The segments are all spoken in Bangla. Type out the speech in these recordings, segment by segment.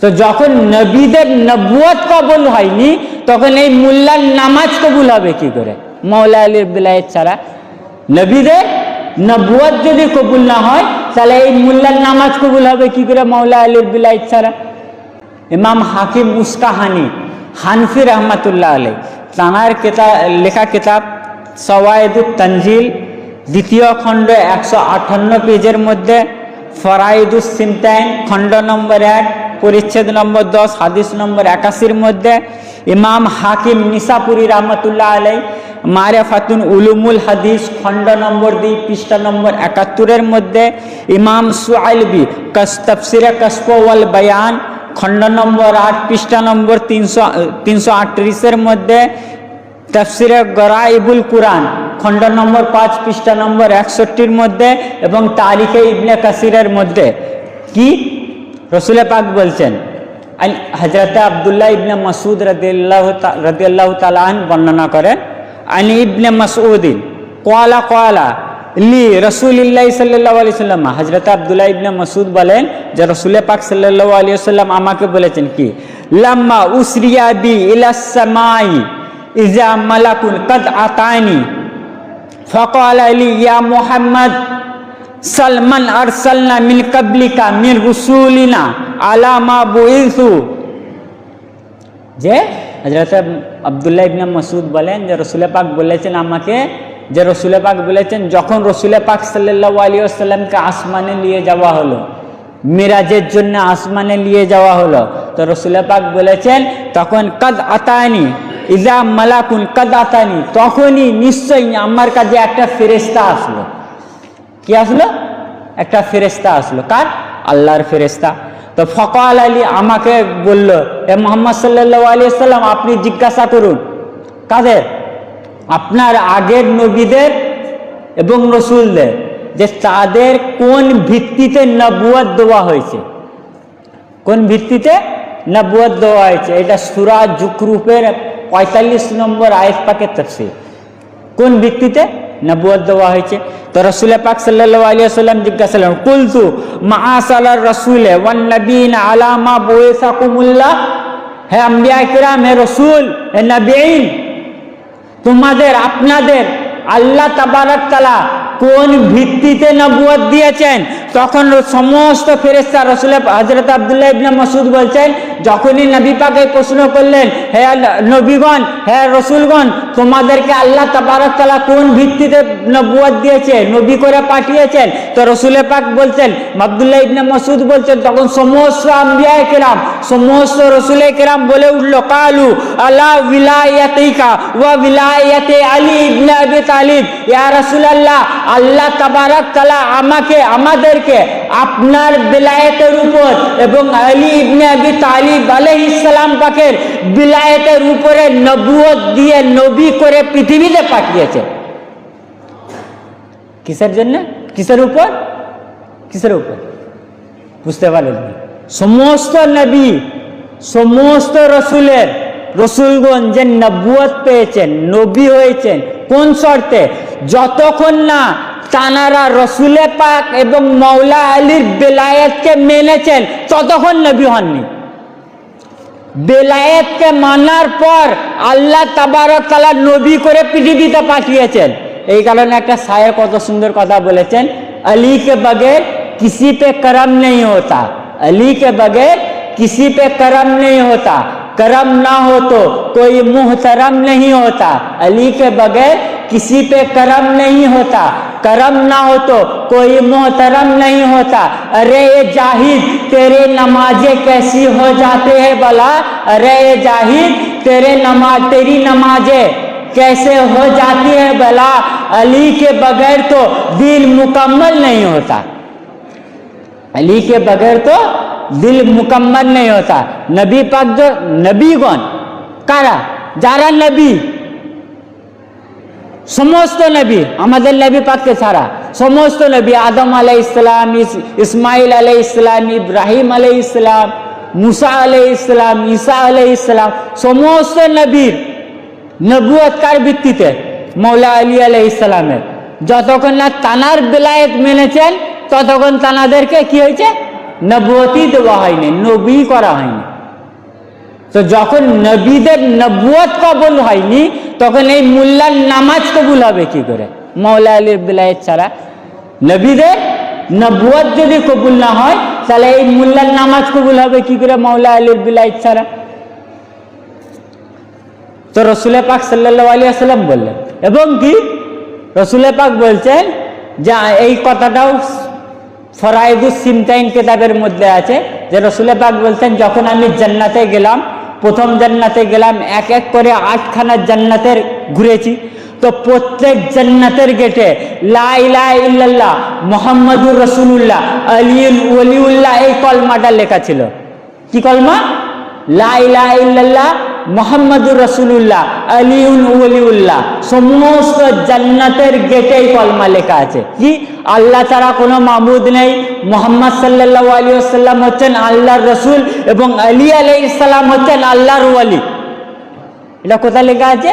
তো যখন নবীদের নবুয়ত কবুল হয়নি, তখন এই মোল্লার নামাজ কবুল হবে কি করে? মৌলা আলীর বিলায়ত ছাড়া। নবীদের নবুয়ত যদি কবুল না হয়, তাহলে এই মোল্লার নামাজ কবুল হবে কি করে মৌলা আলীর বিলায়ত ছাড়া? ইমাম হাকিম উস্কাহানি, হানফি রহমতুল্লাহ আলাই তাঁর কেতা, লেখা কিতাব সওয়ায়দুত তঞ্জিল দ্বিতীয় খণ্ড একশো আটান্ন পেজের মধ্যে ফরাইদুস সিমতাইন খণ্ড নম্বর এক পরিচ্ছেদ নম্বর দশ, হাদিস নম্বর একাশির মধ্যে ইমাম হাকিম নিসাপুরি রহমতুল্লাহ আলাই মারে ফাতুন উলুমুল হাদিস খণ্ড নম্বর দুই, পৃষ্ঠা নম্বর একাত্তরের মধ্যে ইমাম সুআলবি কস তফসিরে কসপওয়াল বয়ান খণ্ড নম্বর আট, পৃষ্ঠা নম্বর তিনশো তিনশো আটত্রিশের মধ্যে তফসিরে গরাইবুল কুরআন খণ্ড নম্বর পাঁচ, পৃষ্ঠা নম্বর একষট্টির মধ্যে এবং তারিখে ইবনে কাসিরের মধ্যে। কি? রসুল পাক বলছেন হজরত আবদুল্লাহ ইবনে মাসুদ রদিয়াল্লাহ রদিয়াল্লাহ তালান বর্ণনা করেন, আনি ইবনে মাসউদ্দিন কোয়ালা কোয়ালা লি রসুলিল্লাহ সাল্লাহ আলি সাল্লাম হজরত আবদুল্লাহ ইবনে মাসুদ বলেন যে রসুল পাক সাল্লাহ আলী সাল্লাম আমাকে বলেছেন কি, লাম্মা উসরিয়া বি ইলাসামাই ইজা মালাকুন কদ আতানি, ফকাল আলী ইয়া মোহাম্মদ। সালমান আরসালনা মিন কাবলিকা মিন রসুলিনা আলামা বুইসু। যে হজরত আবদুল্লাহ ইবনে মাসুদ বলেন যে রসুল পাক বলেছেন আমাকে, যে রসুল পাক বলেছেন, যখন রসুল পাক সাল্লাহ আলী আসসালামকে আসমানে নিয়ে যাওয়া হলো, মিরাজের জন্য আসমানে নিয়ে যাওয়া হলো, তো রসুল পাক বলেছেন, তখন কদ আতানি, ইজা মালাকুন কদ আতানি তখনই নিশ্চয়ই আমার কাছে একটা ফেরেস্তা আসলো। কি আসলো? একটা ফেরেস্তা আসলো। কার? আল্লাহর ফেরেস্তা তো ফকাল আলী আমাকে বলল, এ মোহাম্মদ সাল্লাহ আলী সাল্লাম আপনি জিজ্ঞাসা করুন, কাদের? আপনার আগের নবীদের এবং রসুলদের, যে তাদের কোন ভিত্তিতে নবুয়াদ দেওয়া হয়েছে? কোন ভিত্তিতে নবুয়াদ দেওয়া হয়েছে? এটা সুরা জুকরুপের পঁয়তাল্লিশ নম্বর আয়েস পাকের তফসির। কোন ভিত্তিতে? নবুয়াদ দেওয়া হয়েছে। তো রসুল পাক সাল্লাহ আলিয়া সাল্লাম জিজ্ঞাসা করলেন, কুলতু মাসালার রসুলে ওয়ান নবীন আলামা বয়েসা কুমুল্লাহ হে আম্বিয়া কিরাম, হে রসুল, হে নবীন তোমাদের, আপনাদের আল্লাহ তাবারক তালা কোন ভিত্তিতে নবুয়ত দিয়েছেন? তখন সমস্ত ফেরেস্তা রসুল হজরত আবদুল্লাহ ইবনে মসুদ বলছেন যখনই নবী পাকে প্রশ্ন করলেন, হে নবীগণ, হে রসুলগণ, তোমাদেরকে আল্লাহ তাবারক তালা কোন ভিত্তিতে নবুয়ত দিয়েছে, নবী করে পাঠিয়েছেন? তো রসুল পাক বলছেন, আবদুল্লাহ ইবনে মসুদ বলছেন, তখন সমস্ত আম্বিয়া কেরাম, সমস্ত রসুলে কেরাম বলে উঠল, কালু আল্লাহ বিলায়াতিকা ওয়া বিলায়াতে আলী ইবনে আবি তালিব, ইয়া রাসূলুল্লাহ, আল্লাহ তাবারক তাআলা আমাকে, আমাদেরকে আপনার বিলায়েতের উপর এবং আলী ইবনে আবি তালিব সালাম পাকের বিলায়েতের উপরে নবুয়ত দিয়ে নবী করে পৃথিবীতে পাঠিয়েছে। কিসের জন্য? কিসের উপর? কিসের উপর? বুঝতে পারলেন সমস্ত নবী, সমস্ত রসুলের রসুলগণ যে নবুয়ত পেয়েছেন, নবী হয়েছেন, কোন শর্তে? যতক্ষণ না তানারা রসুলে পাক এবং মৌলা আলীর বেলায়েতকে মেনেছেন ততক্ষণ নবী হননি বেলায়েতকে মানার পর আল্লাহ তাবারক তালা নবী করে পৃথিবীতে পাঠিয়েছেন এই কারণে একটা সায়ের কত সুন্দর কথা বলেছেন अली के बगैर किसी पे करम नहीं होता अली के बगैर किसी पे करम नहीं होता करम ना हो तो कोई मुहतरम नहीं होता अली के बगैर किसी पे करम नहीं होता। करम ना हो तो कोई मोहतरम नहीं होता। अरे ये जाहिद, तेरे नमाजे कैसी हो जाते हैं बला? अरे ये जाहिद, तेरे नमाज़ तेरी नमाजे कैसे हो जाती है बला? अली के बगैर तो दिल मुकम्मल नहीं होता। अली के बगैर तो दिल मुकम्मल नहीं होता। नबी पाक जो, नबी कौन? कारा, जारा नबी। সমস্ত নবী, আমাদের নবী পাককে ছাড়া, সমস্ত নবী আদম আলাই ইসলাম ইসমাইল আলাই ইসলাম ইব্রাহিম আলাই ইসলাম মুসা আলাই ইসলাম ঈসা আলাই ইসলাম সমস্ত নবীর নবুয়তকার ভিত্তিতে? মৌলা আলী আলাই ইসলামের যতক্ষণ না তানার বেলায়েত মেনেছেন, ততক্ষণ তানাদেরকে কি হয়েছে? নবুয়তি দেওয়া হয়নি, নবী করা হয়নি। তো যখন নবীদের নবুয়ত কবুল হয়নি, তখন এই মোল্লার নামাজ কবুল হবে কি করে? মৌলা আলীর বিলায়েত ছাড়া। নবীদের নবুয়ত যদি কবুল না হয়, তাহলে এই মোল্লার নামাজ কবুল হবে কি করে মৌলা আলীর বিলায়েত ছাড়া? তো রসুল পাক সাল্লাহ আলী আসাল্লাম বললেন, এবং কি? রসুল পাক বলছেন যে এই কথাটাও ফরাইদুস সিমতাইন কেতাবের মধ্যে আছে, যে রসুল পাক বলছেন, যখন আমি জান্নাতে গেলাম প্রথম জান্নাতে গেলাম, এক এক করে আটখানা জান্নাতের ঘুরেছি। তো প্রত্যেক জান্নাতের গেটে লা ইলাহা ইল্লাল্লাহ, মোহাম্মদুর রসুল্লাহ আলিউল ওলিউল্লাহ এই কলমাটা লেখা ছিল। কি কলমা? লা ইলাহা ইল্লাল্লাহ মোহাম্মদুর রসুল্লাহ আলিউল ওলিউল্লাহ সমস্ত জান্নাতের গেটেই কলমা লেখা আছে। কি? আল্লাহ ছাড়া কোনো মাহমুদ নেই। মোহাম্মদ সাল্লাহ আলী আসাল্লাম হচ্ছেন আল্লাহর রসুল এবং আলী আলাই ইসলাম হচ্ছেন আল্লাহর ওয়ালি। এটা কোথায় লেখা আছে?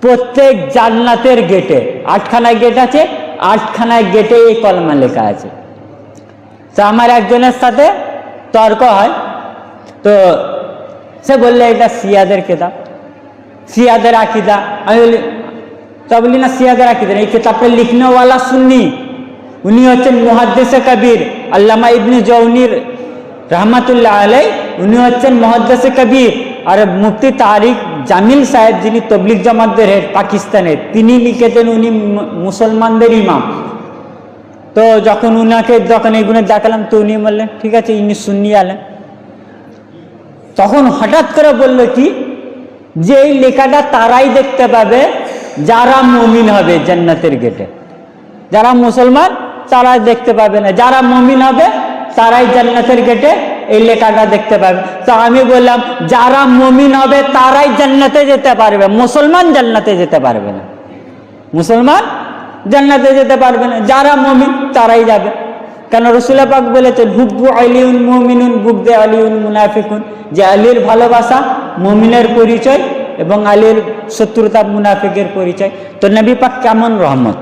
প্রত্যেক জান্নাতের গেটে। আটখানা গেট আছে, আটখানা গেটে এই কলমা লেখা আছে। তো আমার একজনের সাথে তর্ক হয়। তো সে বললে, এটা সিয়াদের কেতাব। সিয়াদের আকিদা। আমি বলি, তা বলি না সিয়াদের আকিদা, এই কেতাবটা লিখনেওয়ালা সুন্নি। উনি হচ্ছেন মহাদ্দেশে কবির, আল্লামা ইবনে জৌনির রহমাতুল্লাহ আলাই উনি হচ্ছেন মহাদ্দেশে কবির। আর মুফতি তারিক জামিল সাহেব, যিনি তবলিক জামাতদের হেড পাকিস্তানের তিনি লিখেছেন উনি মুসলমানদের ইমাম। তো যখন উনাকে, যখন এগুলো দেখালাম, তো উনি বললেন, ঠিক আছে, ইনি সুন্নি আলেন তখন হঠাৎ করে বলল কি? যে এই লেখাটা তারাই দেখতে পাবে, যারা মমিন হবে জান্নাতের গেটে। যারা মুসলমান তারা দেখতে পাবে না। যারা মমিন হবে, তারাই জান্নাতের গেটে এই লেখাটা দেখতে পাবে। তো আমি বললাম, যারা মমিন হবে, তারাই জান্নাতে যেতে পারবে। মুসলমান জান্নাতে যেতে পারবে না। মুসলমান জান্নাতে যেতে পারবে না। যারা মমিন, তারাই যাবে। কেন রসুল্লাহ পাক বলেছেন, হুব্বু আলিউন মুমিনুন বুকদে আলিউন মুনাফিকুন। যে আলীর ভালোবাসা মুমিনের পরিচয় এবং আলীর শত্রুতা মুনাফিকের পরিচয়। তো নবী পাক কেমন রহমত?